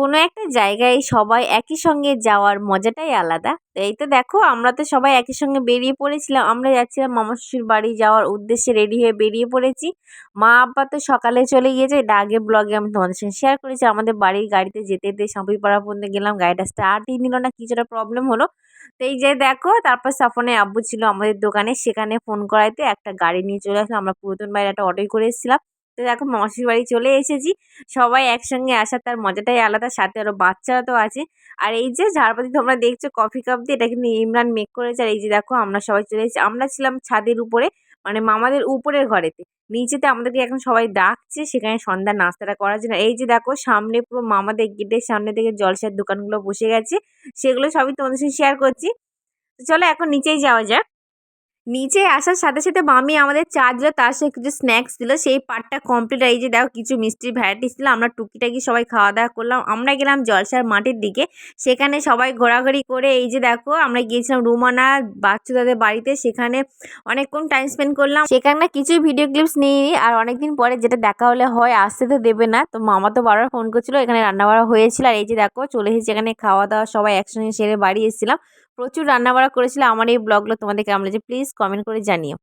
কোনো একটা জায়গায় সবাই একই সঙ্গে যাওয়ার মজাটাই আলাদা। এই তো দেখো, আমরা তো সবাই একই সঙ্গে বেরিয়ে পড়েছিলাম, আমরা যাচ্ছিলাম মামা শ্বশুর বাড়ি যাওয়ার উদ্দেশ্যে রেডি হয়ে বেরিয়ে পড়েছি। মা আব্বা তো সকালে চলে গিয়েছে, এটা আগে ব্লগে আমি তোমাদের সঙ্গে শেয়ার করেছি, আমাদের বাড়ির গাড়িতে যেতে যেতে সাঁপুইপাড়া পর্যন্ত গেলাম, গাড়িটা স্টার্টই নিল না, কিছুটা প্রবলেম হলো। তো এই যে দেখো, তারপর সাফনের আব্বু ছিল আমাদের দোকানে, সেখানে ফোন করাইতে একটা গাড়ি নিয়ে চলে আসলাম আমরা পুরাতন বাড়ির একটা অটোই করে এসেছিলাম। তো দেখো মাসির বাড়ি চলে এসেছি। সবাই একসঙ্গে আসার তার মজাটাই আলাদা, সাথে আরও বাচ্চারা তো আছে। আর এই যে ঝাড়পাতি তোমরা দেখছ, কফি কাপ দিয়ে এটা কিন্তু ইমরান মেক করেছে। আর এই যে দেখো, আমরা সবাই চলে এসেছি। আমরা ছিলাম ছাদের উপরে মানে মামাদের উপরের ঘরেতে। নিচেতে আমাদেরকে এখন সবাই ডাকছে, সেখানে সন্ধ্যা নাস্তাটা করার জন্য। এই যে দেখো, সামনে পুরো মামাদের গেটের সামনে থেকে জলসার দোকানগুলো বসে গেছে। সেগুলো সবই তোমাদের সঙ্গে শেয়ার করছি। চলো এখন নিচেই যাওয়া যাক। নিচে আসার সাথে সাথে মামি আমাদের চা দিল, তার সাথে কিছু স্ন্যাক্স দিল, সেই পার্টটা কমপ্লিট এই যে দেখো কিছু মিষ্টির ভ্যারাইটিস দিল, আমরা টুকিটাকি সবাই খাওয়া দাওয়া করলাম। আমরা গেলাম জলসার মাঠের দিকে, সেখানে সবাই ঘোরাঘুরি করে এই যে দেখো, আমরা গিয়েছিলাম রুমানা বাচ্চাদের বাড়িতে, সেখানে অনেকক্ষণ টাইম স্পেন্ড করলাম। সেখানে কিছু ভিডিও ক্লিপস নিয়ে আর অনেকদিন পরে যেটা দেখা হলে হয়, আসতে তো দেবে না। তো মামা তো বারবার ফোন করছিল, এখানে রান্না বাড়া হয়েছিল, আর এই যে দেখো, চলে এসেছি, এখানে খাওয়া দাওয়া সবাই একসঙ্গে সেরে বাড়ি এসেছিলাম। প্রচুর রান্নাবাড়া করেছিল। আমার এই ব্লগগুলো তোমাদের কেমন লাগছে প্লিজ কমেন্ট করে জানিও।